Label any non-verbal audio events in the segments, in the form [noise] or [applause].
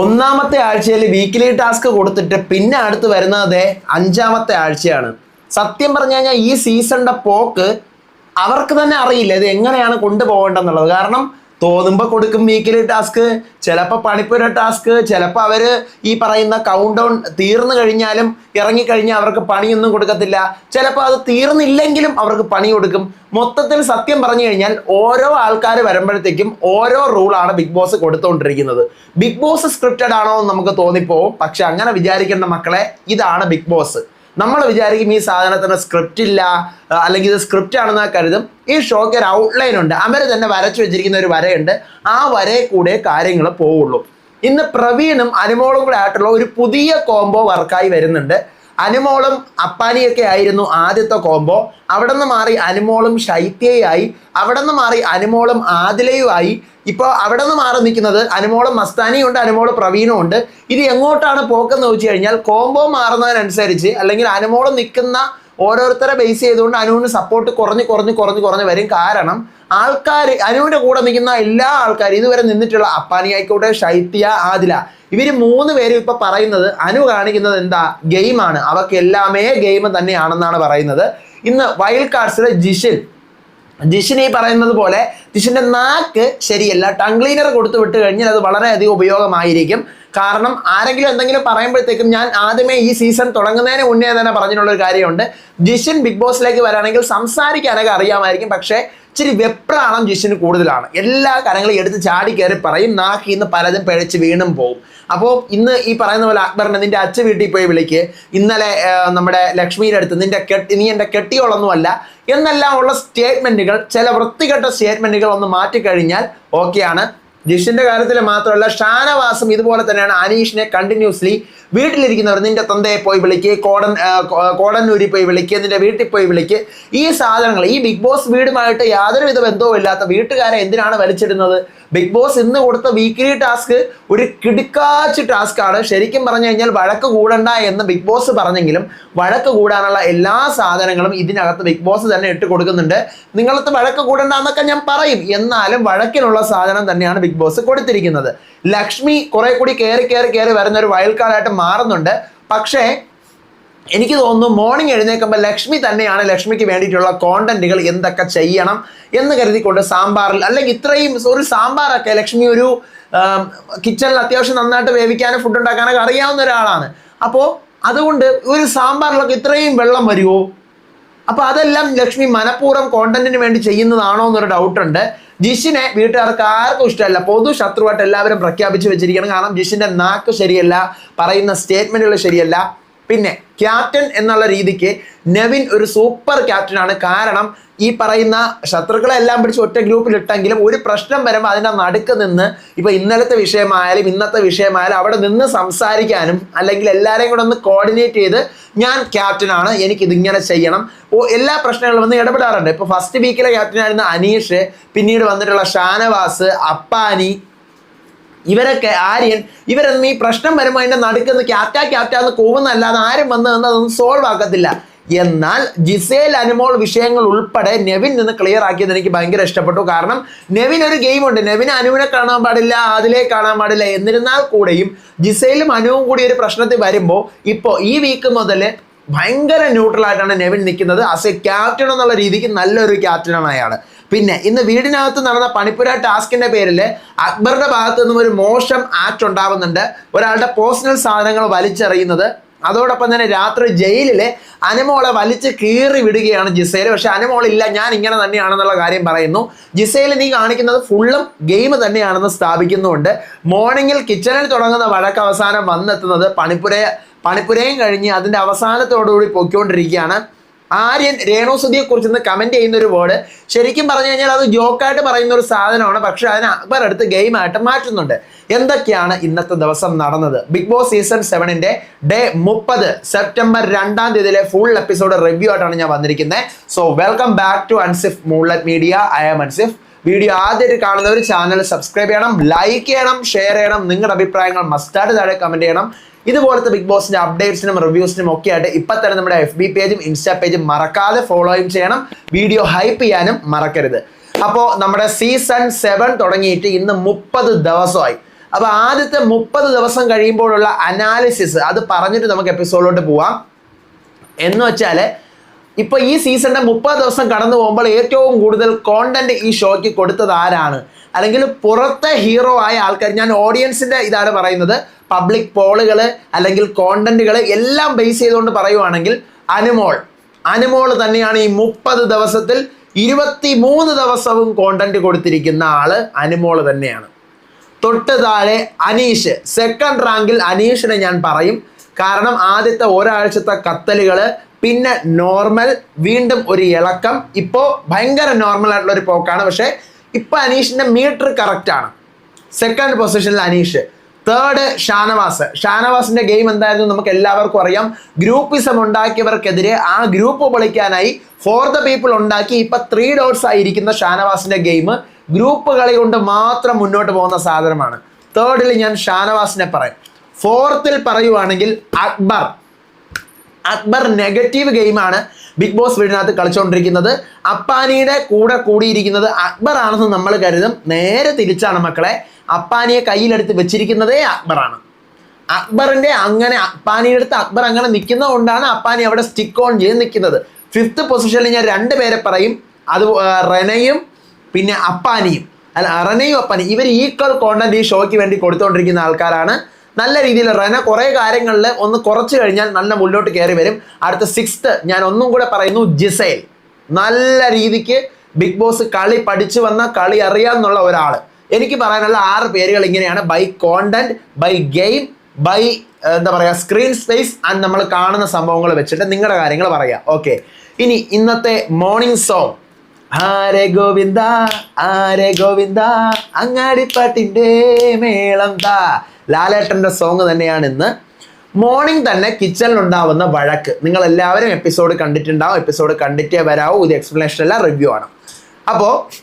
ഒന്നാമത്തെ ആഴ്ചയിൽ weekly task കൊടുത്തിട്ട് പിന്നെ അടുത്ത് വരുന്നത് അഞ്ചാമത്തെ ആഴ്ചയാണ്. സത്യം പറഞ്ഞു കഴിഞ്ഞാൽ ഈ സീസണിന്റെ പോക്ക് അവർക്ക് തന്നെ അറിയില്ല ഇത് എങ്ങനെയാണ് കൊണ്ടുപോകേണ്ടതെന്നുള്ളത്. കാരണം തോന്നുമ്പോൾ കൊടുക്കും വീക്കിലി ടാസ്ക് ചിലപ്പോൾ പണിപ്പുര ടാസ്ക് ചിലപ്പോൾ അവർ ഈ പറയുന്ന കൗണ്ട് ഡൗൺ തീർന്നു കഴിഞ്ഞാലും ഇറങ്ങിക്കഴിഞ്ഞാൽ അവർക്ക് പണിയൊന്നും കൊടുക്കത്തില്ല. ചിലപ്പോൾ അത് തീർന്നില്ലെങ്കിലും അവർക്ക് പണി കൊടുക്കും. മൊത്തത്തിൽ സത്യം പറഞ്ഞു കഴിഞ്ഞാൽ ഓരോ ആൾക്കാർ വരുമ്പോഴത്തേക്കും ഓരോ റൂളാണ് ബിഗ് ബോസ് കൊടുത്തുകൊണ്ടിരിക്കുന്നത് ബിഗ് ബോസ് സ്ക്രിപ്റ്റഡ് ആണോ എന്ന് നമുക്ക് തോന്നിപ്പോവും. പക്ഷെ അങ്ങനെ വിചാരിക്കേണ്ട മക്കളെ ഇതാണ് ബിഗ് ബോസ് നമ്മൾ വിചാരിക്കും ഈ സാധനത്തിന് സ്ക്രിപ്റ്റ് ഇല്ല അല്ലെങ്കിൽ ഇത് സ്ക്രിപ്റ്റ് ആണെന്ന് കരുതും. ഈ ഷോയ്ക്ക് ഒരു ഔട്ട്ലൈൻ ഉണ്ട്. അവർ തന്നെ വരച്ചു വെച്ചിരിക്കുന്ന ഒരു വരയുണ്ട്. ആ വരയിൽ കൂടെ കാര്യങ്ങൾ പോവുള്ളൂ. ഇന്ന് പ്രവീണും അനുമോളും കൂടെ ആയിട്ടുള്ള ഒരു പുതിയ കോംബോ വർക്കായി വരുന്നുണ്ട്. അനുമോളും അപ്പാനിയൊക്കെ ആയിരുന്നു ആദ്യത്തെ കോംബോ അവിടെ നിന്ന് മാറി അനുമോളും ശൈത്യയായി. അവിടെ നിന്ന് മാറി അനുമോളും ആദിലയുമായി. ഇപ്പോൾ അവിടെ നിന്ന് മാറി നിൽക്കുന്നത് അനുമോളും മസ്താനിയും ഉണ്ട് അനുമോൾ പ്രവീണും ഉണ്ട്. ഇത് എങ്ങോട്ടാണ് പോക്കെന്ന് വെച്ച് കഴിഞ്ഞാൽ കോംബോ മാറുന്നതിനനുസരിച്ച് അല്ലെങ്കിൽ അനുമോളം നിൽക്കുന്ന ഓരോരുത്തരെ ബേസ് ചെയ്തുകൊണ്ട് അനുവിന് സപ്പോർട്ട് കുറഞ്ഞ് കുറഞ്ഞ് കുറഞ്ഞ് കുറഞ്ഞ് വരും. കാരണം ആൾക്കാർ അനുവിന്റെ കൂടെ നിൽക്കുന്ന എല്ലാ ആൾക്കാരും ഇതുവരെ നിന്നിട്ടുള്ള അപ്പാനി ആയിക്കോട്ടെ ശൈത്യ ആദില ഇവർ മൂന്ന് പേരും ഇപ്പം പറയുന്നത് അനു കാണിക്കുന്നത് എന്താ ഗെയിമാണ് അവർക്ക് എല്ലാമേ ഗെയിം തന്നെയാണെന്നാണ് പറയുന്നത്. ഇന്ന് വൈൽഡ് കാർഡ്സിലെ ജിഷിൻ. ജിഷിൻ ഈ പറയുന്നത് പോലെ ജിഷിന്റെ നാക്ക് ശരിയല്ല. ടങ് ക്ലീനർ കൊടുത്തു വിട്ട് കഴിഞ്ഞാൽ അത് വളരെയധികം ഉപയോഗമായിരിക്കും. കാരണം ആരെങ്കിലും എന്തെങ്കിലും പറയുമ്പോഴത്തേക്കും ഞാൻ ആദ്യമേ ഈ സീസൺ തുടങ്ങുന്നതിന് മുന്നേ തന്നെ പറഞ്ഞിട്ടുള്ള ഒരു കാര്യമുണ്ട്. ജിഷിൻ ബിഗ് ബോസിലേക്ക് വരാണെങ്കിൽ സംസാരിക്കാനൊക്കെ അറിയാമായിരിക്കും. പക്ഷേ ഇച്ചിരി വെപ്രാളം ജിഷിന് കൂടുതലാണ്. എല്ലാ കാര്യങ്ങളും എടുത്ത് ചാടി കയറി പറയും നാക്കി ഇന്ന് പലതും പിഴച്ച് വീണും പോവും. അപ്പോൾ ഇന്ന് ഈ പറയുന്ന പോലെ അക്ബറിനെ നിന്റെ അച്ഛ വീട്ടിൽ പോയി വിളിക്ക് ഇന്നലെ നമ്മുടെ ലക്ഷ്മിയുടെ അടുത്ത് നിന്റെ കെട്ടി നീ എന്റെ കെട്ടിയോളൊന്നുമല്ല എന്നെല്ലാം ഉള്ള സ്റ്റേറ്റ്മെന്റുകൾ ചില വൃത്തികെട്ട സ്റ്റേറ്റ്മെന്റുകൾ ഒന്ന് മാറ്റിക്കഴിഞ്ഞാൽ ഓക്കെയാണ്. ജിഷിന്റെ കാര്യത്തിൽ മാത്രമല്ല ഷാനവാസും ഇതുപോലെ തന്നെയാണ് അനീഷിനെ കണ്ടിന്യൂസ്ലി വീട്ടിലിരിക്കുന്നവർ നിന്റെ തന്തയെ പോയി വിളിക്ക് കോടൻ കോടന്നൂരി പോയി വിളിക്ക് നിന്റെ വീട്ടിൽ പോയി വിളിക്ക്. ഈ സാധനങ്ങൾ ഈ ബിഗ് ബോസ് വീടുമായിട്ട് യാതൊരുവിധ ബന്ധവും ഇല്ലാത്ത വീട്ടുകാരെ എന്തിനാണ് വലിച്ചിടുന്നത്? ബിഗ് ബോസ് ഇന്ന് കൊടുത്ത വീക്കിലി ടാസ്ക് ഒരു കിടുക്കാച്ച് ടാസ്ക് ആണ്. ശരിക്കും പറഞ്ഞു കഴിഞ്ഞാൽ വഴക്ക് കൂടണ്ട എന്ന് ബിഗ് ബോസ് പറഞ്ഞെങ്കിലും വഴക്ക് കൂടാനുള്ള എല്ലാ സാധനങ്ങളും ഇതിനകത്ത് ബിഗ് ബോസ് തന്നെ ഇട്ട് കൊടുക്കുന്നുണ്ട്. നിങ്ങളത്ത് വഴക്ക് കൂടണ്ട എന്നൊക്കെ ഞാൻ പറയും. എന്നാലും വഴക്കിനുള്ള സാധനം തന്നെയാണ് ബിഗ് ബോസ് കൊടുത്തിരിക്കുന്നത്. ലക്ഷ്മി കുറെ കൂടി കയറി കയറി കയറി വരുന്ന ഒരു വൈൽഡ് കാർഡായിട്ട് മാറുന്നുണ്ട്. പക്ഷേ എനിക്ക് തോന്നുന്നു മോർണിംഗ് എഴുന്നേൽക്കുമ്പോൾ ലക്ഷ്മി തന്നെയാണ് ലക്ഷ്മിക്ക് വേണ്ടിയിട്ടുള്ള കോണ്ടന്റുകൾ എന്തൊക്കെ ചെയ്യണം എന്ന് കരുതിക്കൊണ്ട് സാമ്പാറിൽ അല്ലെങ്കിൽ ഇത്രയും ഒരു സാമ്പാറൊക്കെ ലക്ഷ്മി ഒരു കിച്ചണിൽ അത്യാവശ്യം നന്നായിട്ട് വേവിക്കാനും ഫുഡ് ഉണ്ടാക്കാനൊക്കെ അറിയാവുന്ന ഒരാളാണ്. അപ്പോൾ അതുകൊണ്ട് ഒരു സാമ്പാറിലൊക്കെ ഇത്രയും വെള്ളം വരുമോ അപ്പൊ അതെല്ലാം ലക്ഷ്മി മനഃപൂർവം കോണ്ടന്റിന് വേണ്ടി ചെയ്യുന്നതാണോ എന്നൊരു ഡൗട്ട് ഉണ്ട്. ജിഷിനെ വീട്ടുകാർക്ക് ആർക്കും ഇഷ്ടമല്ല. പൊതു ശത്രുവായിട്ട് എല്ലാവരും പ്രഖ്യാപിച്ചു വെച്ചിരിക്കണം കാരണം ജിഷിന്റെ നാക്ക് ശരിയല്ല പറയുന്ന സ്റ്റേറ്റ്മെന്റുകൾ ശരിയല്ല. പിന്നെ ക്യാപ്റ്റൻ എന്നുള്ള രീതിക്ക് നവിൻ ഒരു സൂപ്പർ ക്യാപ്റ്റനാണ്. കാരണം ഈ പറയുന്ന ശത്രുക്കളെ എല്ലാം പിടിച്ച് ഒറ്റ ഗ്രൂപ്പിൽ ഇട്ടെങ്കിലും ഒരു പ്രശ്നം വരുമ്പോൾ അതിന്റെ നടുക്ക് നിന്ന് ഇപ്പൊ ഇന്നലത്തെ വിഷയമായാലും ഇന്നത്തെ വിഷയമായാലും അവിടെ നിന്ന് സംസാരിക്കാനും അല്ലെങ്കിൽ എല്ലാവരെയും കൂടെ ഒന്ന് കോർഡിനേറ്റ് ചെയ്ത് ഞാൻ ക്യാപ്റ്റനാണ് എനിക്ക് ഇതിങ്ങനെ ചെയ്യണം. ഓ എല്ലാ പ്രശ്നങ്ങളും വന്ന് ഇടപെടാറുണ്ട്. ഇപ്പൊ ഫസ്റ്റ് വീക്കിലെ ക്യാപ്റ്റൻ ക്യാപ്റ്റനായിരുന്ന അനീഷ് പിന്നീട് വന്നിട്ടുള്ള ഷാനവാസ് അപ്പാനി ഇവരൊക്കെ ആര്യൻ ഇവരൊന്നും ഈ പ്രശ്നം വരുമ്പോൾ അതിന്റെ നടുക്കുന്ന ക്യാപ്റ്റ ക്യാപ്റ്റ എന്ന് കൂവുന്നല്ലാതെ ആരും വന്ന് നിന്ന് അതൊന്നും സോൾവ് ആക്കത്തില്ല. എന്നാൽ ജിസേൽ അനുമോൾ വിഷയങ്ങൾ ഉൾപ്പെടെ നെവിൻ നിന്ന് ക്ലിയർ ആക്കിയത് എനിക്ക് ഭയങ്കര ഇഷ്ടപ്പെട്ടു. കാരണം നെവിൻ ഒരു ഗെയിം ഉണ്ട്. നെവിൻ അനുവിനെ കാണാൻ പാടില്ല അതിലെ കാണാൻ പാടില്ല. എന്നിരുന്നാൽ കൂടെയും ജിസേലും അനുവും കൂടി ഒരു പ്രശ്നത്തിൽ വരുമ്പോൾ ഇപ്പോൾ ഈ വീക്ക് മുതൽ ഭയങ്കര ന്യൂട്രൽ ആയിട്ടാണ് നെവിൻ നിൽക്കുന്നത്. ആസ് എ ക്യാപ്റ്റൻ എന്നുള്ള രീതിക്ക് നല്ലൊരു ക്യാപ്റ്റനാണ് അയാൾ പിന്നെ ഇന്ന് വീടിനകത്ത് നടന്ന പണിപ്പുര ടാസ്കിന്റെ പേരിൽ അക്ബറുടെ ഭാഗത്ത് നിന്നും ഒരു മോശം ആക്ട് ഉണ്ടാവുന്നുണ്ട്. ഒരാളുടെ പേഴ്സണൽ സാധനങ്ങൾ വലിച്ചെറിയുന്നത്. അതോടൊപ്പം തന്നെ രാത്രി ജയിലിലെ അനുമോളെ വലിച്ച് കീറി വിടുകയാണ് ജിസേൽ പക്ഷെ അനുമോളില്ല ഞാൻ ഇങ്ങനെ തന്നെയാണെന്നുള്ള കാര്യം പറയുന്നു. ജിസേൽ നീ കാണിക്കുന്നത് ഫുള്ളും ഗെയിം തന്നെയാണെന്ന് സ്ഥാപിക്കുന്നുണ്ട് മോർണിംഗിൽ കിച്ചണിൽ തുടങ്ങുന്ന വഴക്ക് അവസാനം വന്നെത്തുന്നത് പണിപ്പുര പണിപ്പുരയും കഴിഞ്ഞ് അതിന്റെ അവസാനത്തോടുകൂടി പൊയ്ക്കൊണ്ടിരിക്കുകയാണ്. ആര്യൻ രേണുസുതിയെ കുറിച്ച് ഇന്ന് കമന്റ് ചെയ്യുന്ന ഒരു വേർഡ് ശരിക്കും പറഞ്ഞു കഴിഞ്ഞാൽ അത് ജോക്കായിട്ട് പറയുന്ന ഒരു സാധനമാണ്. പക്ഷെ അതിന് അക്ബർ അടുത്ത് ഗെയിമായിട്ട് മാറ്റുന്നുണ്ട്. എന്തൊക്കെയാണ് ഇന്നത്തെ ദിവസം നടന്നത്? ബിഗ് ബോസ് സീസൺ സെവനിന്റെ ഡേ മുപ്പത് സെപ്റ്റംബർ രണ്ടാം തീയതിയിലെ ഫുൾ എപ്പിസോഡ് റിവ്യൂ ആയിട്ടാണ് ഞാൻ വന്നിരിക്കുന്നത് so welcome back to Ansif moonlet media I am Ansif video ആദ്യമായിട്ട് കാണുന്നവർ ചാനൽ സബ്സ്ക്രൈബ് ചെയ്യണം ലൈക്ക് ചെയ്യണം ഷെയർ ചെയ്യണം. നിങ്ങളുടെ അഭിപ്രായങ്ങൾ മസ്റ്റായിട്ട് താഴെ കമന്റ് ചെയ്യണം. ഇതുപോലത്തെ ബിഗ് ബോസിന്റെ അപ്ഡേറ്റ്സിനും റിവ്യൂസിനും ഒക്കെ ആയിട്ട് ഇപ്പൊ തന്നെ നമ്മുടെ എഫ് ബി പേജും ഇൻസ്റ്റാ പേജും മറക്കാതെ ഫോളോയും ചെയ്യണം. വീഡിയോ ഹൈപ്പ് ചെയ്യാനും മറക്കരുത്. അപ്പോ നമ്മുടെ സീസൺ സെവൻ തുടങ്ങിയിട്ട് ഇന്ന് മുപ്പത് ദിവസമായി. അപ്പോൾ ആദ്യത്തെ മുപ്പത് ദിവസം കഴിയുമ്പോഴുള്ള അനാലിസിസ് അത് പറഞ്ഞിട്ട് നമുക്ക് എപ്പിസോഡിലോട്ട് പോവാം. എന്ന് വെച്ചാൽ ഇപ്പൊ ഈ സീസണിന്റെ മുപ്പത് ദിവസം കടന്നു പോകുമ്പോൾ ഏറ്റവും കൂടുതൽ കോണ്ടന്റ് ഈ ഷോയ്ക്ക് കൊടുത്തത് ആരാണ്? അല്ലെങ്കിൽ പുറത്തെ ഹീറോ ആയ ആൾക്കാർ ഞാൻ ഓഡിയൻസിന്റെ ഇതാണ് പറയുന്നത്. പബ്ലിക് പോളുകൾ അല്ലെങ്കിൽ കോണ്ടന്റുകൾ എല്ലാം ബേസ് ചെയ്തുകൊണ്ട് പറയുവാണെങ്കിൽ അനുമോൾ. അനുമോൾ തന്നെയാണ് ഈ മുപ്പത് ദിവസത്തിൽ ഇരുപത്തി മൂന്ന് ദിവസവും കോണ്ടന്റ് കൊടുത്തിരിക്കുന്ന ആൾ അനുമോൾ തന്നെയാണ്. തൊട്ട് താഴെ അനീഷ്. സെക്കൻഡ് റാങ്കിൽ അനീഷിനെ ഞാൻ പറയും. കാരണം ആദ്യത്തെ ഒരാഴ്ചത്തെ കത്തലുകൾ പിന്നെ നോർമൽ വീണ്ടും ഒരു ഇളക്കം. ഇപ്പോൾ ഭയങ്കര നോർമൽ ആയിട്ടുള്ള ഒരു പോക്കാണ്. പക്ഷേ ഇപ്പൊ അനീഷിന്റെ മീറ്റർ കറക്റ്റ് ആണ്. സെക്കൻഡ് പൊസിഷനിൽ അനീഷ്. തേർഡ് ഷാനവാസ്. ഷാനവാസിന്റെ ഗെയിം എന്തായിരുന്നു നമുക്ക് എല്ലാവർക്കും അറിയാം. ഗ്രൂപ്പിസം ഉണ്ടാക്കിയവർക്കെതിരെ ആ ഗ്രൂപ്പ് പൊളിക്കാനായി ഫോർ ദ പീപ്പിൾ ഉണ്ടാക്കി ഇപ്പൊ ത്രീ ഡോട്ട്സ് ആയിരിക്കുന്ന ഷാനവാസിന്റെ ഗെയിം ഗ്രൂപ്പ് കളി കൊണ്ട് മാത്രം മുന്നോട്ട് പോകുന്ന സാധനമാണ്. തേർഡിൽ ഞാൻ ഷാനവാസിനെ പറയും. ഫോർത്തിൽ പറയുവാണെങ്കിൽ അക്ബർ. അക്ബർ നെഗറ്റീവ് ഗെയിമാണ് ബിഗ് ബോസ് വീടിനകത്ത് കളിച്ചുകൊണ്ടിരിക്കുന്നത് അപ്പാനിയുടെ കൂടെ കൂടിയിരിക്കുന്നത് അക്ബർ ആണെന്ന് നമ്മൾ കരുതും. നേരെ തിരിച്ചാണ് മക്കളെ. അപ്പാനിയെ കയ്യിലെടുത്ത് വെച്ചിരിക്കുന്നതേ അക്ബറാണ് അക്ബറിന്റെ അങ്ങനെ അപ്പാനിയുടെ അടുത്ത് അക്ബർ അങ്ങനെ നിൽക്കുന്നത് കൊണ്ടാണ് അപ്പാനി അവിടെ സ്റ്റിക്ക് ഓൺ ചെയ്ത് നിൽക്കുന്നത്. ഫിഫ്ത്ത് പൊസിഷനിൽ ഞാൻ രണ്ട് പേരെ പറയും. അത് റെനയും പിന്നെ അപ്പാനിയും. അല്ല റെനയും അപ്പാനി ഇവർ ഈക്വൽ കോണ്ടന്റ് ഈ ഷോയ്ക്ക് വേണ്ടി കൊടുത്തുകൊണ്ടിരിക്കുന്ന ആൾക്കാരാണ്. നല്ല രീതിയിൽ റെന കുറേ കാര്യങ്ങളിൽ ഒന്ന് കുറച്ച് കഴിഞ്ഞാൽ നല്ല മുന്നോട്ട് കയറി വരും. അടുത്ത സിക്സ്ത് ഞാൻ ഒന്നും കൂടെ പറയുന്നു ജിസൈൽ. നല്ല രീതിക്ക് ബിഗ് ബോസ് കളി പഠിച്ചു വന്ന കളി അറിയാമെന്നുള്ള ഒരാൾ എനിക്ക് പറയാനുള്ള ആറ് പേരുകൾ ഇങ്ങനെയാണ്. By content by game by എന്താ പറയുക സ്ക്രീൻ സ്പേസ് ആൻഡ് നമ്മൾ കാണുന്ന സംഭവങ്ങൾ വെച്ചിട്ട് നിങ്ങളുടെ കാര്യങ്ങൾ പറയാം ഓക്കെ ഇനി ഇന്നത്തെ മോർണിംഗ് സോങ് ആരെ ഗോവിന്ദ ആരെ ഗോവിന്ദ? അങ്ങാടിപ്പാട്ടിന്റെ മേളം താ ലാലേട്ടന്റെ സോങ് തന്നെയാണ് ഇന്ന്. മോർണിംഗ് തന്നെ കിച്ചണിൽ ഉണ്ടാവുന്ന വഴക്ക്. നിങ്ങൾ എല്ലാവരും എപ്പിസോഡ് കണ്ടിട്ടുണ്ടാവും. എപ്പിസോഡ് കണ്ടിട്ടേ വരാവൂ. ഇത് എക്സ്പ്ലനേഷൻ അല്ല റിവ്യൂ ആണ്. അപ്പോൾ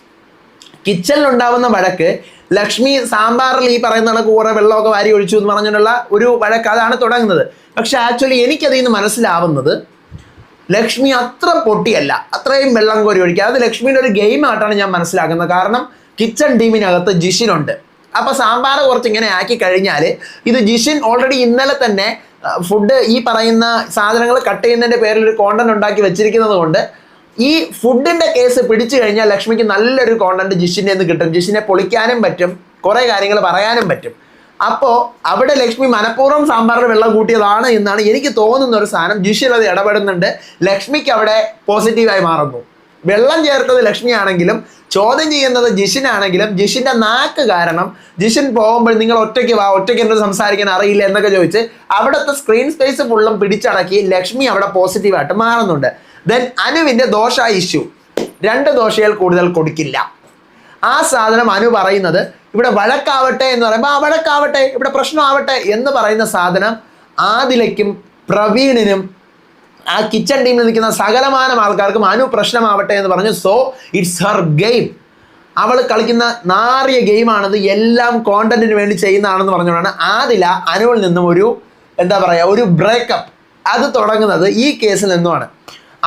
കിച്ചണിൽ ഉണ്ടാവുന്ന വഴക്ക് ലക്ഷ്മി സാമ്പാറിൽ ഈ പറയുന്ന കണക്ക് കുറെ വെള്ളമൊക്കെ വാരി ഒഴിച്ചു എന്ന് പറഞ്ഞിട്ടുള്ള ഒരു വഴക്ക്. അതാണ് തുടങ്ങുന്നത്. പക്ഷെ ആക്ച്വലി എനിക്കതിൽ നിന്ന് മനസ്സിലാവുന്നത് ലക്ഷ്മി അത്ര പൊട്ടിയല്ല. അത്രയും വെള്ളം കോരി ഒഴിക്കുക. അത് ലക്ഷ്മിയുടെ ഒരു ഗെയിം ആയിട്ടാണ് ഞാൻ മനസ്സിലാക്കുന്നത്. കാരണം കിച്ചൺ ടീമിനകത്ത് ജിഷിനുണ്ട് അപ്പോൾ സാമ്പാർ കുറച്ച് ഇങ്ങനെ ആക്കി കഴിഞ്ഞാൽ ഇത് ജിഷിൻ ഓൾറെഡി ഇന്നലെ തന്നെ ഫുഡ് ഈ പറയുന്ന സാധനങ്ങൾ കട്ട് ചെയ്യുന്നതിന്റെ പേരിൽ ഒരു കോണ്ടന്റ് ഉണ്ടാക്കി വെച്ചിരിക്കുന്നത് കൊണ്ട് ഈ ഫുഡിന്റെ കേസ് പിടിച്ചു കഴിഞ്ഞാൽ ലക്ഷ്മിക്ക് നല്ലൊരു കോണ്ടന്റ് ജിഷിന്റെ നിന്ന് കിട്ടും. ജിഷിനെ പൊളിക്കാനും പറ്റും. കുറേ കാര്യങ്ങൾ പറയാനും പറ്റും. അപ്പോൾ അവിടെ ലക്ഷ്മി മനഃപൂർവം സാമ്പാറിൽ വെള്ളം കൂട്ടിയതാണ് എന്നാണ് എനിക്ക് തോന്നുന്ന ഒരു സാധനം. ജിഷിൽ അത് ഇടപെടുന്നുണ്ട്. ലക്ഷ്മിക്ക് അവിടെ പോസിറ്റീവായി മാറുന്നു. വെള്ളം ചേർത്തത് ലക്ഷ്മിയാണെങ്കിലും ചോദ്യം ചെയ്യുന്നത് ജിഷിനാണെങ്കിലും ജിഷിന്റെ നാക്ക് കാരണം ജിഷിൻ പോകുമ്പോൾ നിങ്ങൾ ഒറ്റയ്ക്ക് വാ ഒറ്റയ്ക്ക് എന്ത് സംസാരിക്കാൻ അറിയില്ല എന്നൊക്കെ ചോദിച്ച് അവിടുത്തെ സ്ക്രീൻ സ്പേസ് ഫുള്ളും പിടിച്ചടക്കി ലക്ഷ്മി അവിടെ പോസിറ്റീവായിട്ട് മാറുന്നുണ്ട്. ദെൻ അനുവിന്റെ ദോഷ ഇഷ്യൂ രണ്ട് ദോശയിൽ കൂടുതൽ കൊടുക്കില്ല. ആ സാധനം അനു പറയുന്നത് ഇവിടെ വഴക്കാവട്ടെ എന്ന് പറയുമ്പോൾ ആ വഴക്കാവട്ടെ ഇവിടെ പ്രശ്നമാവട്ടെ എന്ന് പറയുന്ന സാധനം ആദിലയ്ക്കും പ്രവീണിനും ആ കിച്ചൺ ടീമിൽ നിൽക്കുന്ന സകലമാനം ആൾക്കാർക്കും അനു പ്രശ്നമാവട്ടെ എന്ന് പറഞ്ഞു. സോ ഇറ്റ്സ് ഹർ ഗെയിം അവൾ കളിക്കുന്ന നാറിയ ഗെയിമാണത് എല്ലാം കോണ്ടന്റിന് വേണ്ടി ചെയ്യുന്നതാണെന്ന് പറഞ്ഞുകൊണ്ടാണ് ആദില അനുവിൽ നിന്നും ഒരു എന്താ പറയുക ഒരു ബ്രേക്കപ്പ് അത് തുടങ്ങുന്നത് ഈ കേസിൽ നിന്നുമാണ്.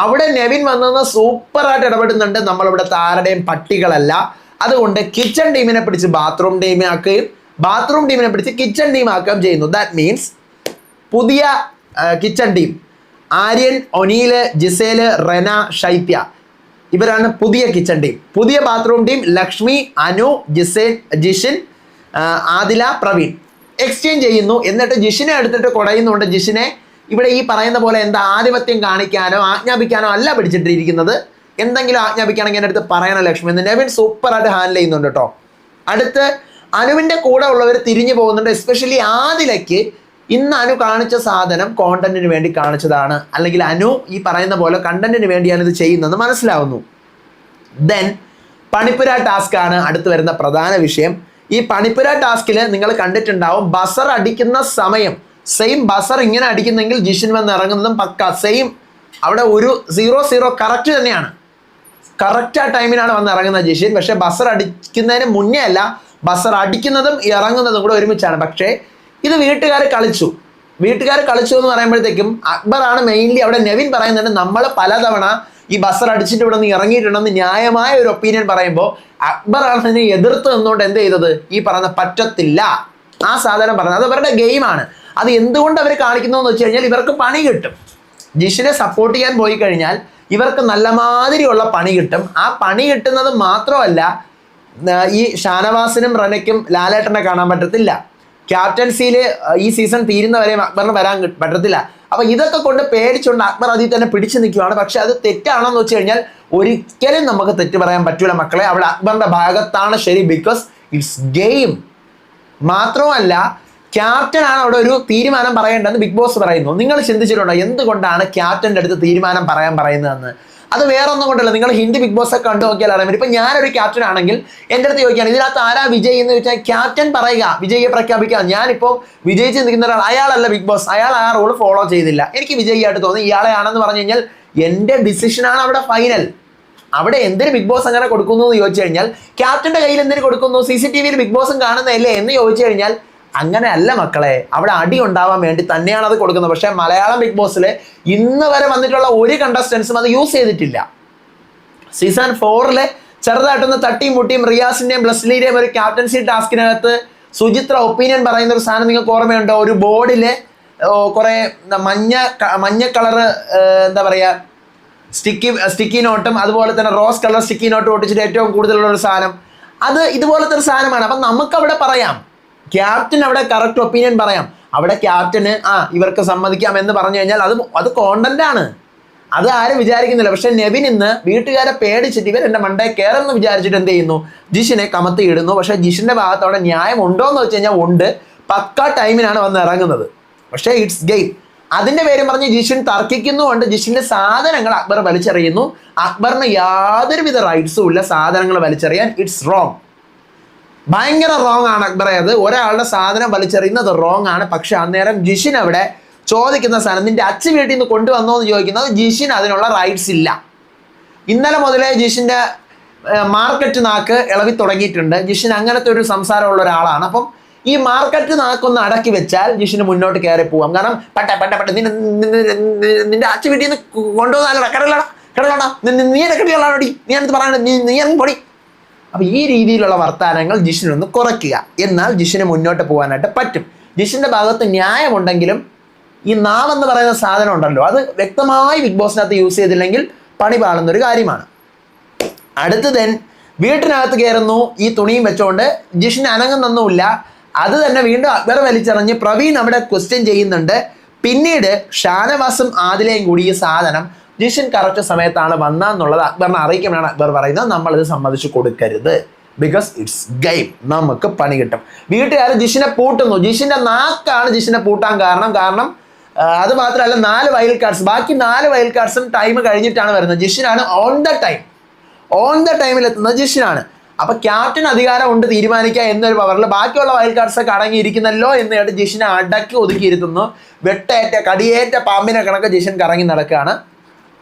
അവിടെ നെവിൻ വന്നെന്ന് സൂപ്പറായിട്ട് ഇടപെടുന്നുണ്ട്. നമ്മളിവിടെ ആരുടെയും പട്ടികളല്ല. അതുകൊണ്ട് കിച്ചൺ ടീമിനെ പിടിച്ച് ബാത്റൂം ടീമാക്കുകയും ബാത്റൂം ടീമിനെ പിടിച്ച് കിച്ചൺ ടീം ആക്കുകയും ചെയ്യുന്നു. ദാറ്റ് മീൻസ് പുതിയ കിച്ചൺ ടീം ആര്യൻ ഒനീൽ ജിസേൽ റെന ഷൈത്യ ഇവരാണ് പുതിയ കിച്ചൺ ടീം പുതിയ bathroom team Lakshmi Anu Gizele Jishin Adhila Praveen. Exchange ചെയ്യുന്നു. എന്നിട്ട് ജിഷിനെ എടുത്തിട്ട് കുടയുന്നുണ്ട്. ജിഷിനെ ഇവിടെ ഈ പറയുന്ന പോലെ എന്താ ആധിപത്യം കാണിക്കാനോ ആജ്ഞാപിക്കാനോ അല്ല പിടിച്ചിട്ടിരിക്കുന്നത്. എന്തെങ്കിലും ആജ്ഞാപിക്കുകയാണെങ്കിൽ എന്റെ അടുത്ത് പറയണം ലക്ഷ്മി. എന്ന് നവീൻ സൂപ്പറായിട്ട് ഹാൻഡിൽ ചെയ്യുന്നുണ്ട് കേട്ടോ. അടുത്ത് അനുവിന്റെ കൂടെ ഉള്ളവർ തിരിഞ്ഞു പോകുന്നുണ്ട്. എസ്പെഷ്യലി ആദിലയ്ക്ക് ഇന്ന് അനു കാണിച്ച സാധനം കോണ്ടന്റിന് വേണ്ടി കാണിച്ചതാണ്. അല്ലെങ്കിൽ അനു ഈ പറയുന്ന പോലെ കണ്ടന്റിന് വേണ്ടിയാണ് ഇത് ചെയ്യുന്നതെന്ന് മനസ്സിലാവുന്നു. ദെൻ പണിപ്പുര ടാസ്ക് ആണ് അടുത്ത് വരുന്ന പ്രധാന വിഷയം. ഈ പണിപ്പുര ടാസ്കിൽ നിങ്ങൾ കണ്ടിട്ടുണ്ടാവും ബസർ അടിക്കുന്ന സമയം. സെയിം ബസർ ഇങ്ങനെ അടിക്കുന്നെങ്കിൽ ജിഷിൻ വന്ന് ഇറങ്ങുന്നതും പക്ക. സെയിം അവിടെ ഒരു സീറോ സീറോ കറക്റ്റ് തന്നെയാണ്. കറക്റ്റ് ആ ടൈമിനാണ് വന്ന് ഇറങ്ങുന്നത് ജിഷിൻ പക്ഷേ ബസർ അടിക്കുന്നതിന് മുന്നേ അല്ല ബസർ അടിക്കുന്നതും ഇറങ്ങുന്നതും കൂടെ ഒരുമിച്ചാണ്. പക്ഷേ ഇത് വീട്ടുകാർ കളിച്ചു. വീട്ടുകാർ കളിച്ചു എന്ന് പറയുമ്പോഴത്തേക്കും അക്ബറാണ് മെയിൻലി അവിടെ നെവിൻ പറയുന്നുണ്ട് നമ്മൾ പലതവണ ഈ ബസർ അടിച്ചിട്ട് ഇവിടെ നിന്ന് ഇറങ്ങിയിട്ടുണ്ടെന്ന് ന്യായമായ ഒരു ഒപ്പീനിയൻ പറയുമ്പോൾ അക്ബറാണ് അതിനെ എതിർത്ത് നിന്നുകൊണ്ട് എന്ത് ചെയ്തത്? ഈ പറയുന്ന പറ്റത്തില്ല. ആ സാധനം പറഞ്ഞത് അത് അവരുടെ ഗെയിമാണ്. അത് എന്തുകൊണ്ട് അവർ കാണിക്കുന്നു എന്ന് വെച്ച് കഴിഞ്ഞാൽ ഇവർക്ക് പണി കിട്ടും. ജിഷിനെ സപ്പോർട്ട് ചെയ്യാൻ പോയി കഴിഞ്ഞാൽ ഇവർക്ക് നല്ല മാതിരിയുള്ള പണി കിട്ടും. ആ പണി കിട്ടുന്നത് മാത്രമല്ല ഈ ഷാനവാസിനും റനയ്ക്കും ലാലേട്ടനെ കാണാൻ പറ്റത്തില്ല. ക്യാപ്റ്റൻസിയിൽ ഈ സീസൺ തീരുന്നവരെ അക്ബറിന് വരാൻ പറ്റത്തില്ല. അപ്പം ഇതൊക്കെ കൊണ്ട് പേടിച്ചുകൊണ്ട് അക്ബർ അതിൽ തന്നെ പിടിച്ചു നിൽക്കുകയാണ്. പക്ഷെ അത് തെറ്റാണെന്ന് വെച്ച് കഴിഞ്ഞാൽ ഒരിക്കലും നമുക്ക് തെറ്റ് പറയാൻ പറ്റൂല മക്കളെ. അവിടെ അക്ബറിന്റെ ഭാഗത്താണ് ശരി ബിക്കോസ് ഇറ്റ്സ് ഗെയിം മാത്രമല്ല ക്യാപ്റ്റൻ ആണ് അവിടെ ഒരു തീരുമാനം പറയേണ്ടതെന്ന് ബിഗ് ബോസ് പറയുന്നു. നിങ്ങൾ ചിന്തിച്ചിട്ടുണ്ടോ എന്തുകൊണ്ടാണ് ക്യാപ്റ്റന്റെ അടുത്ത് തീരുമാനം പറയാൻ പറയുന്നതെന്ന്? അത് വേറെ ഒന്നും കൊണ്ടല്ല. നിങ്ങൾ ഹിന്ദി ബിഗ് ബോസ് ഒക്കെ കണ്ടു നോക്കിയാൽ അറിയാം. ഇപ്പൊ ഞാനൊരു ക്യാപ്റ്റൻ ആണെങ്കിൽ എന്റെ അടുത്ത് ചോദിക്കുകയാണ് ഇതിനകത്ത് ആരാ വിജയ് എന്ന് ചോദിച്ചാൽ ക്യാപ്റ്റൻ പറയുക. വിജയിയെ പ്രഖ്യാപിക്കുക. ഞാനിപ്പോൾ വിജയിച്ച് നിൽക്കുന്ന ഒരാൾ അയാളല്ല ബിഗ് ബോസ്. അയാൾ ആ റോൾ ഫോളോ ചെയ്തില്ല. എനിക്ക് വിജയിയായിട്ട് തോന്നി. ഇയാളെ ആണെന്ന് പറഞ്ഞു കഴിഞ്ഞാൽ എന്റെ ഡിസിഷനാണ് അവിടെ ഫൈനൽ അവിടെ എന്തിന് ബിഗ് ബോസ് അങ്ങനെ കൊടുക്കുന്നു എന്ന് ചോദിച്ചു കഴിഞ്ഞാൽ ക്യാപ്റ്റന്റെ കയ്യിൽ എന്തിന് കൊടുക്കുന്നു? സി സി ടി വിയിൽ ബിഗ് ബോസും കാണുന്നതല്ലേ എന്ന് ചോദിച്ചു കഴിഞ്ഞാൽ അങ്ങനെ അല്ല മക്കളെ അവിടെ അടി ഉണ്ടാവാൻ വേണ്ടി തന്നെയാണ് അത് കൊടുക്കുന്നത്. പക്ഷേ മലയാളം ബിഗ് ബോസിൽ ഇന്ന് വരെ വന്നിട്ടുള്ള ഒരു കണ്ടസ്റ്റൻസും അത് യൂസ് ചെയ്തിട്ടില്ല. സീസൺ ഫോറിൽ ചെറുതായിട്ടൊന്ന് തട്ടിയും മുട്ടിയും റിയാസിന്റെയും ബ്ലസ്ലിയുടെയും ഒരു ക്യാപ്റ്റൻസി ടാസ്കിനകത്ത് സുചിത്ര ഒപ്പീനിയൻ പറയുന്ന ഒരു സാധനം നിങ്ങൾക്ക് ഓർമ്മയുണ്ടോ? ഒരു ബോർഡിൽ കുറെ മഞ്ഞ മഞ്ഞ കളറ് എന്താ പറയാ സ്റ്റിക്കി സ്റ്റിക്കി നോട്ടും അതുപോലെ തന്നെ റോസ് കളർ സ്റ്റിക്കി നോട്ടും ഒട്ടിച്ചിട്ട് ഏറ്റവും കൂടുതലുള്ള ഒരു സാധനം. അത് ഇതുപോലത്തെ ഒരു സാധനമാണ്. അപ്പം നമുക്ക് അവിടെ പറയാം. ക്യാപ്റ്റൻ അവിടെ കറക്റ്റ് ഒപ്പീനിയൻ പറയാം. അവിടെ ക്യാപ്റ്റന് ആ ഇവർക്ക് സമ്മതിക്കാം എന്ന് പറഞ്ഞു കഴിഞ്ഞാൽ അത് അത് കോണ്ടന്റ് ആണ്. അത് ആരും വിചാരിക്കുന്നില്ല. പക്ഷെ നെവിൻ ഇന്ന് വീട്ടുകാരെ പേടിച്ചിട്ട് ഇവർ എന്റെ മണ്ടയെ കയറുമെന്ന് വിചാരിച്ചിട്ട് എന്ത് ചെയ്യുന്നു? ജിഷിനെ കമത്തി ഇടുന്നു. പക്ഷെ ജിഷിന്റെ ഭാഗത്ത് അവിടെ ന്യായം ഉണ്ടോ എന്ന് വെച്ച് കഴിഞ്ഞാൽ ഉണ്ട്. പക്ക ടൈമിനാണ് വന്ന് ഇറങ്ങുന്നത്. പക്ഷേ ഇറ്റ്സ് ഗെയിം അതിന്റെ പേരും പറഞ്ഞ് ജിഷിൻ തർക്കിക്കുന്നുകൊണ്ട് ജിഷിന്റെ സാധനങ്ങൾ അക്ബർ വലിച്ചെറിയുന്നു. അക്ബറിന് യാതൊരുവിധ റൈറ്റ്സും ഇല്ല. സാധനങ്ങൾ വലിച്ചെറിയാൻ ഇറ്റ്സ് റോങ് ഭയങ്കര റോങ് ആണ് അക്ബറെ. അത് ഒരാളുടെ സാധനം വലിച്ചെറിയുന്നത് റോങ് ആണ്. പക്ഷെ അന്നേരം ജിഷിൻ അവിടെ ചോദിക്കുന്ന സാധനം നിന്റെ അച്ഛൻ വീട്ടിൽ നിന്ന് കൊണ്ടുവന്നോ എന്ന് ചോദിക്കുന്നത് ജിഷിൻ അതിനുള്ള റൈറ്റ്സ് ഇല്ല. ഇന്നലെ മുതലേ ജിഷിന്റെ മാർക്കറ്റ് നാക്ക് ഇളവി തുടങ്ങിയിട്ടുണ്ട്. ജിഷിൻ അങ്ങനത്തെ ഒരു സംസാരമുള്ള ഒരാളാണ്. അപ്പം ഈ മാർക്കറ്റ് നാക്കൊന്ന് അടക്കി വെച്ചാൽ ജിഷിന് മുന്നോട്ട് കയറി പോവാം. കാരണം പട്ട പട്ട പട്ട നിന്നെ- നിന്റെ അച്ഛൻ വീട്ടിൽ നിന്ന് കൊണ്ടുവന്നാലോ കിടലടാ കിടലടാ നീ കിട്ടിയാളാണോടി നീ എന്ത് പറയുന്നത് നീ നീ പൊടി. അപ്പൊ ഈ രീതിയിലുള്ള വർത്താനങ്ങൾ ജിഷിനൊന്ന് കുറയ്ക്കുക. എന്നാൽ ജിഷിന് മുന്നോട്ട് പോകാനായിട്ട് പറ്റും. ജിഷിന്റെ ഭാഗത്ത് ന്യായമുണ്ടെങ്കിലും ഈ നാവെന്ന് പറയുന്ന സാധനം ഉണ്ടല്ലോ അത് വ്യക്തമായി ബിഗ് ബോസിനകത്ത് യൂസ് ചെയ്തില്ലെങ്കിൽ പണി പാളുന്ന ഒരു കാര്യമാണ്. അടുത്ത് ദെൻ വീട്ടിനകത്ത് കയറുന്നു ഈ തുണിയും വെച്ചുകൊണ്ട് ജിഷിന് അനങ്ങുന്നൊന്നുമില്ല. അത് തന്നെ വീണ്ടും അക്ബർ വലിച്ചെറിഞ്ഞ് പ്രവീൺ അവിടെ ക്വസ്റ്റ്യൻ ചെയ്യുന്നുണ്ട്. പിന്നീട് ഷാനവാസും ആദിലയും കൂടി ഈ സാധനം ജിഷിൻ കറക്റ്റ് സമയത്താണ് വന്നതെന്നുള്ളത് അക്ബറിനെ അറിയിക്കുമ്പോഴാണ് അക്ബർ പറയുന്നത്. നമ്മളിത് സമ്മതിച്ചു കൊടുക്കരുത്. ബിക്കോസ് ഇറ്റ്സ് ഗെയിം നമുക്ക് പണി കിട്ടും. വീട്ടുകാർ ജിഷിനെ പൂട്ടുന്നു. ജിഷിന്റെ നാക്കാണ് ജിഷിനെ പൂട്ടാൻ കാരണം. കാരണം അത് മാത്രമല്ല നാല് വൈൽഡ് കാർഡ്സ് ബാക്കി നാല് വൈൽഡ് കാർഡ്സും ടൈം കഴിഞ്ഞിട്ടാണ് വരുന്നത്. ജിഷിനാണ് on the time on the ടൈമിൽ എത്തുന്നത് ജിഷിനാണ്. അപ്പൊ ക്യാപ്റ്റൻ അധികാരം ഉണ്ട് തീരുമാനിക്കുക എന്നൊരു പവറിൽ ബാക്കിയുള്ള വൈൽഡ് കാർഡ്സ് ഒക്കെ അടങ്ങിയിരിക്കുന്നല്ലോ എന്ന് കേട്ട് ജിഷിനെ അടക്കി ഒതുക്കിയിരുത്തുന്നു. വെട്ടേറ്റ കടിയേറ്റ പാമ്പിനെ കണക്ക് ജിഷൻ കറങ്ങി നടക്കുകയാണ്.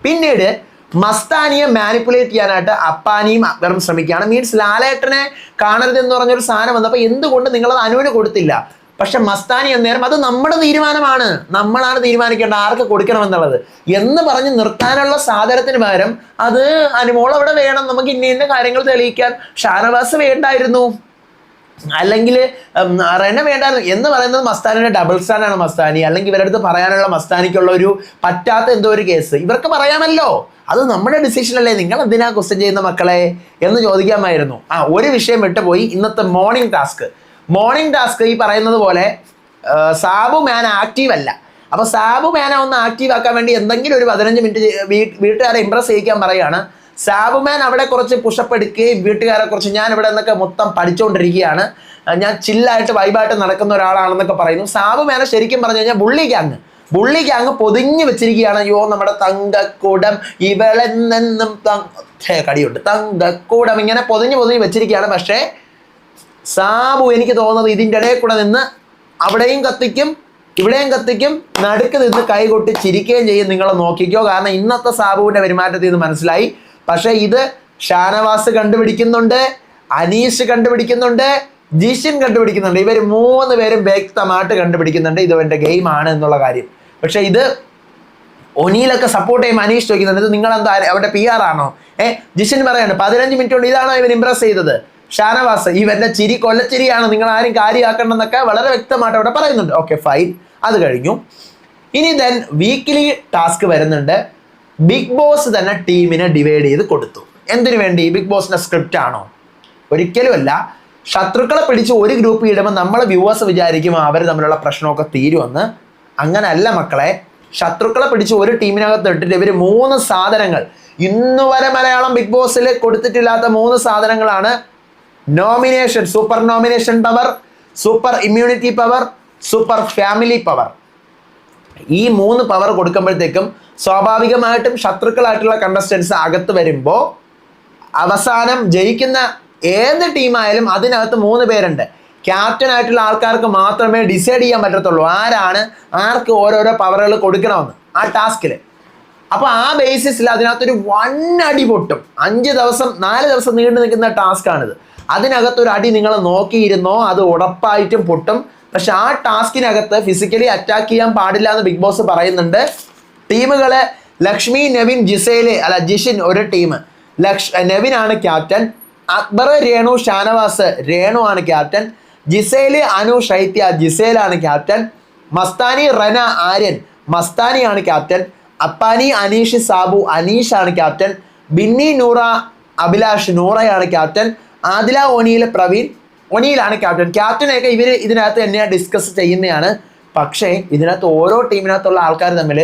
പിന്നീട് മസ്താനിയെ മാനിപ്പുലേറ്റ് ചെയ്യാനായിട്ട് അപ്പാനിയും അക്ബറും ശ്രമിക്കുകയാണ്. മീൻസ് ലാലേട്ടനെ കാണരുത് എന്ന് പറഞ്ഞൊരു സാധനം വന്നപ്പോൾ എന്തുകൊണ്ട് നിങ്ങളത് അനുവിന് കൊടുത്തില്ല? പക്ഷെ മസ്താനി അന്നേരം അത് നമ്മുടെ തീരുമാനമാണ്. നമ്മളാണ് തീരുമാനിക്കേണ്ടത്. ആർക്ക് കൊടുക്കണമെന്നുള്ളത്. എന്ന് പറഞ്ഞ് നിർത്താനുള്ള സാധനത്തിന് പകരം അത് അനുമോൾ അവിടെ വേണം. നമുക്ക് ഇന്ന ഇന്ന കാര്യങ്ങൾ തെളിയിക്കാൻ. ഷാനവാസ് വേണ്ടായിരുന്നു. അല്ലെങ്കിൽ റെന വേണ്ട എന്ന് പറയുന്നത് മസ്താനിയുടെ ഡബിൾ സ്റ്റാൻഡാണ് മസ്താനി. അല്ലെങ്കിൽ ഇവരുടെ അടുത്ത് പറയാനുള്ള മസ്താനിക്കുള്ള ഒരു പറ്റാത്ത എന്തോ ഒരു കേസ് ഇവർക്ക് പറയാമല്ലോ. അത് നമ്മുടെ ഡിസിഷൻ അല്ലേ? നിങ്ങൾ എന്തിനാ ക്വസ്റ്റ്യൻ ചെയ്യുന്ന മക്കളെ? എന്ന് ചോദിക്കാമായിരുന്നു. ആ ഒരു വിഷയം വിട്ടുപോയി ഇന്നത്തെ മോർണിംഗ് ടാസ്ക് മോർണിംഗ് ടാസ്ക് ഈ പറയുന്നത് പോലെ സാബു മാൻ ആക്റ്റീവ് അല്ല. അപ്പോൾ സാബു മാനെ ഒന്ന് ആക്റ്റീവ് ആക്കാൻ വേണ്ടി എന്തെങ്കിലും ഒരു പതിനഞ്ച് മിനിറ്റ് വീട്ടുകാരെ ഇമ്പ്രസ് ചെയ്യിക്കാൻ പറയാണ് സാബുമാൻ അവിടെ കുറച്ച് പുഷപ്പ് എടുക്കുകയും വീട്ടുകാരെ കുറിച്ച് ഞാൻ ഇവിടെ നിന്നൊക്കെ മൊത്തം പഠിച്ചുകൊണ്ടിരിക്കുകയാണ് ഞാൻ ചില്ലായിട്ട് വൈബായിട്ട് നടക്കുന്ന ഒരാളാണെന്നൊക്കെ പറയുന്നു. സാബുമാനെ ശരിക്കും പറഞ്ഞു കഴിഞ്ഞാൽ ബുള്ളി ഗ്യാങ് ബുള്ളി ഗ്യാങ് പൊതിഞ്ഞു വെച്ചിരിക്കുകയാണ്. അയ്യോ നമ്മുടെ തങ്കക്കൂടം ഇവളെന്നെന്നും കടിയുണ്ട്. തങ്കക്കൂടം ഇങ്ങനെ പൊതിഞ്ഞു പൊതിഞ്ഞ് വെച്ചിരിക്കുകയാണ്. പക്ഷേ സാബു എനിക്ക് തോന്നുന്നത് ഇതിന്റെ ഇടയിൽ കൂടെ നിന്ന് അവിടെയും കത്തിക്കും ഇവിടെയും കത്തിക്കും നടുക്ക് നിന്ന് കൈകൊട്ടി ചിരിക്കുകയും ചെയ്യും. നിങ്ങൾ നോക്കിക്കോ. കാരണം ഇന്നത്തെ സാബുവിന്റെ പെരുമാറ്റത്തിൽ നിന്ന് മനസ്സിലായി. പക്ഷേ ഇത് ഷാനവാസ് കണ്ടുപിടിക്കുന്നുണ്ട് അനീഷ് കണ്ടുപിടിക്കുന്നുണ്ട് ജിഷിൻ കണ്ടുപിടിക്കുന്നുണ്ട്. ഇവർ മൂന്ന് പേരും വ്യക്തമായിട്ട് കണ്ടുപിടിക്കുന്നുണ്ട് ഇത് എന്റെ ഗെയിമാണ് എന്നുള്ള കാര്യം. പക്ഷേ ഇത് ഒനിയിലൊക്കെ സപ്പോർട്ട് ചെയ്യുമ്പോൾ അനീഷ് ചോദിക്കുന്നുണ്ട് ഇത് നിങ്ങളെന്താ അവരുടെ പി ആർ ആണോ? ഏ ജിഷിൻ പറയാണ് പതിനഞ്ച് മിനിറ്റ് കൊണ്ട് ഇതാണോ ഇവർ ഇംപ്രസ് ചെയ്തത്? ഷാനവാസ് ഇവന്റെ ചിരി കൊല്ലച്ചിരിയാണ്? നിങ്ങൾ ആരും കാര്യമാക്കണമെന്നൊക്കെ വളരെ വ്യക്തമായിട്ട് അവിടെ പറയുന്നുണ്ട്. ഓക്കെ ഫൈൻ അത് കഴിഞ്ഞു. ഇനി ദെൻ വീക്കിലി ടാസ്ക് വരുന്നുണ്ട്. ബിഗ് ബോസ് തന്നെ ടീമിനെ ഡിവൈഡ് ചെയ്ത് കൊടുത്തു. എന്തിനു വേണ്ടി? ബിഗ് ബോസിന്റെ സ്ക്രിപ്റ്റ് ആണോ? ഒരിക്കലുമല്ല ശത്രുക്കളെ പിടിച്ച് ഒരു ഗ്രൂപ്പ് ഇടുമ്പോൾ നമ്മൾ വ്യൂവേഴ്സ് വിചാരിക്കും അവർ തമ്മിലുള്ള പ്രശ്നമൊക്കെ തീരുമെന്ന്. അങ്ങനല്ല മക്കളെ. ശത്രുക്കളെ പിടിച്ച് ഒരു ടീമിനകത്ത് ഇട്ടിട്ട് ഇവർ മൂന്ന് സാധനങ്ങൾ. ഇന്നു വരെ മലയാളം ബിഗ് ബോസിൽ കൊടുത്തിട്ടില്ലാത്ത മൂന്ന് സാധനങ്ങളാണ്. Nomination super nomination power super immunity power super family power ഈ മൂന്ന് പവർ കൊടുക്കുമ്പോഴത്തേക്കും സ്വാഭാവികമായിട്ടും ശത്രുക്കളായിട്ടുള്ള കണ്ടസ്റ്റൻസ് അകത്ത് വരുമ്പോൾ അവസാനം ജയിക്കുന്ന ഏത് ടീമായാലും അതിനകത്ത് മൂന്ന് പേരുണ്ട്. ക്യാപ്റ്റൻ ആയിട്ടുള്ള ആൾക്കാർക്ക് മാത്രമേ ഡിസൈഡ് ചെയ്യാൻ പറ്റത്തുള്ളൂ ആരാണ് ആർക്ക് ഓരോരോ പവറുകൾ കൊടുക്കണമെന്ന് ആ ടാസ്കിൽ അപ്പോൾ ആ ബേസിസിൽ അതിനകത്തൊരു വൺ അടി പൊട്ടും. അഞ്ച് ദിവസം നാല് ദിവസം നീണ്ടു നിൽക്കുന്ന ടാസ്ക്കാണിത് അതിനകത്തൊരു അടി നിങ്ങൾ നോക്കിയിരുന്നോ അത് ഉറപ്പായിട്ടും പൊട്ടും. പക്ഷെ ആ ടാസ്കിനകത്ത് ഫിസിക്കലി അറ്റാക്ക് ചെയ്യാൻ പാടില്ല എന്ന് ബിഗ് ബോസ് പറയുന്നുണ്ട്. ടീമുകളെ ലക്ഷ്മി നവീൻ ജിസേലെ അല്ല ജിഷിൻ ഒരു ടീം. ലക്ഷ് നെവിനാണ് ക്യാപ്റ്റൻ അക്ബർ രേണു ഷാനവാസ് രേണു ആണ് ക്യാപ്റ്റൻ ജിസേൽ അനു ഷൈത്യ ജിസേലാണ് ക്യാപ്റ്റൻ മസ്താനി റന ആര്യൻ മസ്താനിയാണ് ക്യാപ്റ്റൻ അപ്പാനി അനീഷ് സാബു അനീഷ് ആണ് ക്യാപ്റ്റൻ ബിന്നി നൂറ അഭിലാഷ് നൂറയാണ് ക്യാപ്റ്റൻ ആദില ഓണിയിലെ പ്രവീൺ ഒനിയിലാണ് ക്യാപ്റ്റൻ ക്യാപ്റ്റനെയൊക്കെ ഇവർ ഇതിനകത്ത് തന്നെ ഡിസ്കസ് ചെയ്യുന്നതാണ്. പക്ഷേ ഇതിനകത്ത് ഓരോ ടീമിനകത്തുള്ള ആൾക്കാർ തമ്മിൽ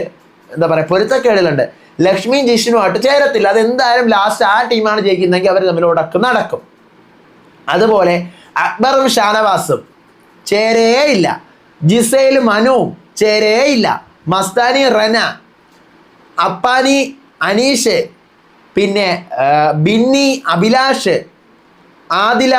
എന്താ പറയുക പൊരുത്തക്കേടിലുണ്ട് ലക്ഷ്മിയും ജിഷ്ണുമായിട്ട് ചേരത്തില്ല. അത് എന്തായാലും ലാസ്റ്റ് ആ ടീമാണ് ജയിക്കുന്നതെങ്കിൽ അവർ തമ്മിൽ ഉടക്ക് നടക്കും. അതുപോലെ അക്ബറും ഷാനവാസും ചേരേയില്ല. ജിസയിലും മനുവും ചേരേയില്ല. മസ്താനി റന അപ്പാനി അനീഷ് പിന്നെ ബിന്നി അഭിലാഷ് ആദില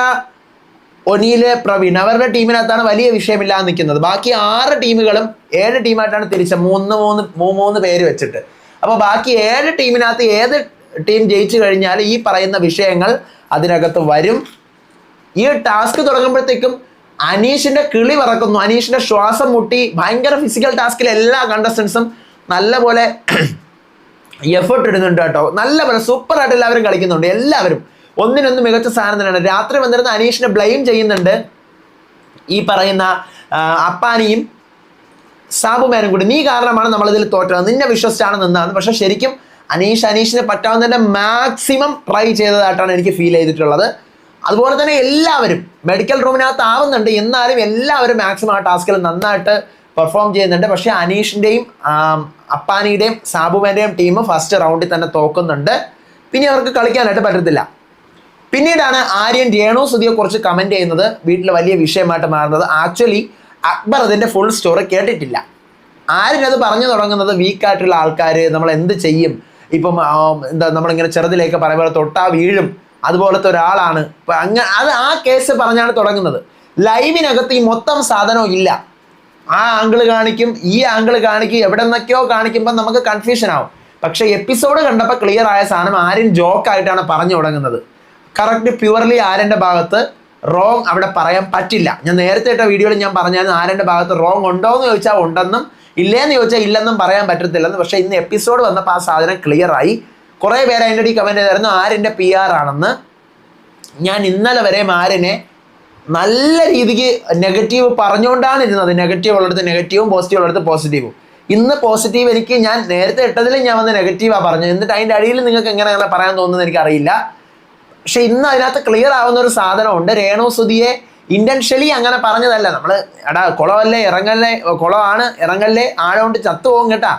ഒനീൽ പ്രവീൺ. അവരുടെ ടീമിനകത്താണ് വലിയ വിഷയമില്ലാതെ നിൽക്കുന്നത്. ബാക്കി ആറ് ടീമുകളും ഏഴ് ടീമായിട്ടാണ് തിരിച്ച മൂന്ന് മൂന്ന് മൂന്ന് പേര് വെച്ചിട്ട്. അപ്പോൾ ബാക്കി ഏഴ് ടീമിനകത്ത് ഏത് ടീം ജയിച്ചു കഴിഞ്ഞാൽ ഈ പറയുന്ന വിഷയങ്ങൾ അതിനകത്ത് വരും. ഈ ടാസ്ക് തുടങ്ങുമ്പോഴത്തേക്കും അനീഷിന്റെ കിളി പറക്കുന്നു അനീഷിന്റെ ശ്വാസം മുട്ടി ഭയങ്കര ഫിസിക്കൽ ടാസ്കിൽ എല്ലാ കണ്ടസ്റ്റൻസും നല്ലപോലെ [clears throat] എഫേർട്ട് ഇടുന്നുണ്ട് കേട്ടോ. നല്ലപോലെ സൂപ്പറായിട്ട് എല്ലാവരും കളിക്കുന്നുണ്ട്. എല്ലാവരും. ഒന്നിനൊന്ന് മികച്ച സാധനം തന്നെയാണ്. രാത്രി വന്നിരുന്ന അനീഷിനെ ബ്ലെയിം ചെയ്യുന്നുണ്ട്. ഈ പറയുന്ന അപ്പാനിയും സാബുമാനും കൂടി. നീ കാരണമാണ് നമ്മളിതിൽ തോറ്റത്. നിന്നെ വിശ്വസിച്ചാണ് നിന്നത്. പക്ഷെ ശരിക്കും അനീഷ് അനീഷിനെ പറ്റാവുന്നതിന്റെ മാക്സിമം ട്രൈ ചെയ്തതായിട്ടാണ് എനിക്ക് ഫീൽ ചെയ്തിട്ടുള്ളത്. അതുപോലെ തന്നെ എല്ലാവരും മെഡിക്കൽ റൂമിനകത്ത് ആവുന്നുണ്ട്. എന്നാലും എല്ലാവരും മാക്സിമം ആ ടാസ്കിൽ നന്നായിട്ട് പെർഫോം ചെയ്യുന്നുണ്ട്. പക്ഷേ അനീഷിന്റെയും അപ്പാനിയുടെയും സാബുമാന്റെയും ടീം ഫസ്റ്റ് റൗണ്ടിൽ തന്നെ തോക്കുന്നുണ്ട്. പിന്നെ അവർക്ക് കളിക്കാനായിട്ട് പറ്റത്തില്ല. പിന്നീടാണ് ആര്യൻ രേണുസുതിയെ കുറിച്ച് കമന്റ് ചെയ്യുന്നത്. വീട്ടിൽ വലിയ വിഷയമായിട്ട് മാറുന്നത്. ആക്ച്വലി അക്ബർ അതിന്റെ ഫുൾ സ്റ്റോറി കേട്ടിട്ടില്ല. ആര്യൻ അത് പറഞ്ഞു തുടങ്ങുന്നത് വീക്കായിട്ടുള്ള ആൾക്കാർ നമ്മൾ എന്ത് ചെയ്യും? ഇപ്പം എന്താ നമ്മളിങ്ങനെ ചെറുതിലേക്ക് പറയുമ്പോൾ തൊട്ടാ വീഴും. അതുപോലത്തെ ഒരാളാണ്. ഇപ്പൊ അങ്ങ അത് ആ കേസ് പറഞ്ഞാണ് തുടങ്ങുന്നത്. ലൈവിനകത്ത് ഈ മൊത്തം സാധനവും ഇല്ല. ആ ആംഗിൾ കാണിക്കും ഈ ആംഗിൾ കാണിക്കും എവിടെ നിന്നൊക്കെയോ കാണിക്കുമ്പോൾ നമുക്ക് കൺഫ്യൂഷൻ ആവും. പക്ഷേ എപ്പിസോഡ് കണ്ടപ്പോൾ ക്ലിയർ ആയ സാധനം ആര്യൻ ജോക്കായിട്ടാണ് പറഞ്ഞു തുടങ്ങുന്നത്. കറക്റ്റ് പ്യുവർലി ആരന്റെ ഭാഗത്ത് റോങ് അവിടെ പറയാൻ പറ്റില്ല. ഞാൻ നേരത്തെ ഇട്ട വീഡിയോയിൽ ഞാൻ പറഞ്ഞായിരുന്നു ആരന്റെ ഭാഗത്ത് റോങ് ഉണ്ടോ എന്ന് ചോദിച്ചാൽ ഉണ്ടെന്നും ഇല്ലേന്ന് ചോദിച്ചാൽ ഇല്ലെന്നും പറയാൻ പറ്റത്തില്ലെന്ന്. പക്ഷേ ഇന്ന് എപ്പിസോഡ് വന്നപ്പോൾ ആ സാധനം ക്ലിയറായി കുറേ പേര് അതിന്റെ അടി കമന്റ് ചെയ്തായിരുന്നു ആരെന്റെ പി ആർ ആണെന്ന്. ഞാൻ ഇന്നലെ വരെ ആരനെ നല്ല രീതിക്ക് നെഗറ്റീവ് പറഞ്ഞുകൊണ്ടാണ് ഇരുന്നത്. നെഗറ്റീവ് ഉള്ളിടത്ത് നെഗറ്റീവും പോസിറ്റീവ് ഉള്ളിടത്ത് പോസിറ്റീവും ഇന്ന് പോസിറ്റീവ് എനിക്ക് ഞാൻ നേരത്തെ ഇട്ടതിലും ഞാൻ വന്ന് നെഗറ്റീവാണ് പറഞ്ഞത്. എന്നിട്ട് അതിന്റെ അടിയിൽ നിങ്ങൾക്ക് എങ്ങനെ അങ്ങനെ പറയാൻ തോന്നുന്നത് എനിക്കറിയില്ല. പക്ഷെ ഇന്ന് അതിനകത്ത് ക്ലിയർ ആവുന്ന ഒരു സാധനമുണ്ട് രേണു സുധിയെ ഇന്റൻഷ്യലി അങ്ങനെ പറഞ്ഞതല്ല. നമ്മൾ എടാ കുളമല്ലേ ഇറങ്ങല്ലേ കുളമാണ് ഇറങ്ങല്ലേ ആഴോണ്ട് ചത്തുപോകും കേട്ടാ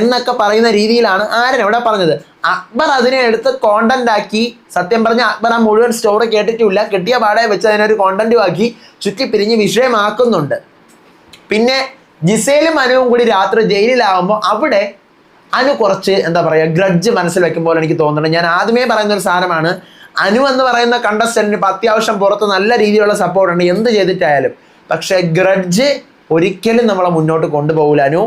എന്നൊക്കെ പറയുന്ന രീതിയിലാണ് ആരൻ ഇവിടെ പറഞ്ഞത്. അക്ബർ അതിനെ എടുത്ത് കോണ്ടന്റ് ആക്കി. സത്യം പറഞ്ഞ അക്ബർ ആ മുഴുവൻ സ്റ്റോറി കേട്ടിട്ടില്ല. കിട്ടിയ പാടെ വെച്ച് അതിനൊരു കോണ്ടന്റും ആക്കി ചുറ്റി പിരിഞ്ഞ് വിഷയമാക്കുന്നുണ്ട്. പിന്നെ ജിസേലും അനുവും കൂടി രാത്രി ജയിലിലാവുമ്പോൾ അവിടെ അനു കുറച്ച് എന്താ പറയുക ഗ്രഡ്ജ് മനസ്സിൽ വെക്കുമ്പോൾ എനിക്ക് തോന്നുന്നുണ്ട്. ഞാൻ ആദ്യമേ പറയുന്ന ഒരു സാധനമാണ് അനു എന്ന് പറയുന്ന കണ്ടസ്റ്റന്റിന് ഇപ്പം അത്യാവശ്യം പുറത്ത് നല്ല രീതിയിലുള്ള സപ്പോർട്ട് ഉണ്ട്. എന്ത് ചെയ്തിട്ടായാലും. പക്ഷേ ഗ്രഡ്ജ് ഒരിക്കലും നമ്മളെ മുന്നോട്ട് കൊണ്ടുപോകില്ല അനു.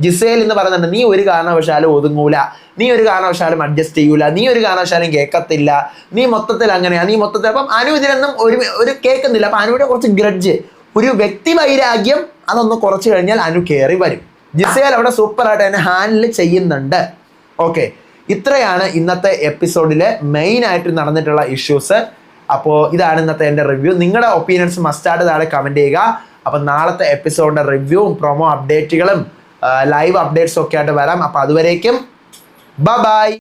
ജിസേൽ എന്ന് പറയുന്നുണ്ട് നീ ഒരു കാരണവശാലും ഒതുങ്ങൂല. നീ ഒരു കാരണവശാലും അഡ്ജസ്റ്റ് ചെയ്യൂല. നീ ഒരു കാരണവശാലും കേൾക്കത്തില്ല. നീ മൊത്തത്തിൽ അങ്ങനെയാണ് നീ മൊത്തത്തിൽ അപ്പം അനു ഇതിനൊന്നും ഒരു ഒരു കേൾക്കുന്നില്ല. അപ്പം അനുവിടെ കുറച്ച് ഗ്രഡ്ജ് ഒരു വ്യക്തി വൈരാഗ്യം അതൊന്ന് കുറച്ച് കഴിഞ്ഞാൽ അനു കയറി വരും. ജിസേൽ അവിടെ സൂപ്പറായിട്ട് തന്നെ ഹാൻഡിൽ ചെയ്യുന്നുണ്ട്. ഓക്കെ ഇത്രയാണ് ഇന്നത്തെ എപ്പിസോഡിലെ മെയിൻ ആയിട്ട് നടന്നിട്ടുള്ള ഇഷ്യൂസ് അപ്പോൾ ഇതാണ് ഇന്നത്തെ എന്റെ റിവ്യൂ നിങ്ങളുടെ ഒപ്പീനിയൻസ് മസ്റ്റായിട്ട് താഴെ കമന്റ് ചെയ്യുക. അപ്പം നാളത്തെ എപ്പിസോഡിന്റെ റിവ്യൂവും പ്രൊമോ അപ്ഡേറ്റുകളും ലൈവ് അപ്ഡേറ്റ്സും ഒക്കെ ആയിട്ട് വരാം. അപ്പോൾ അതുവരേക്കും ബ ബൈ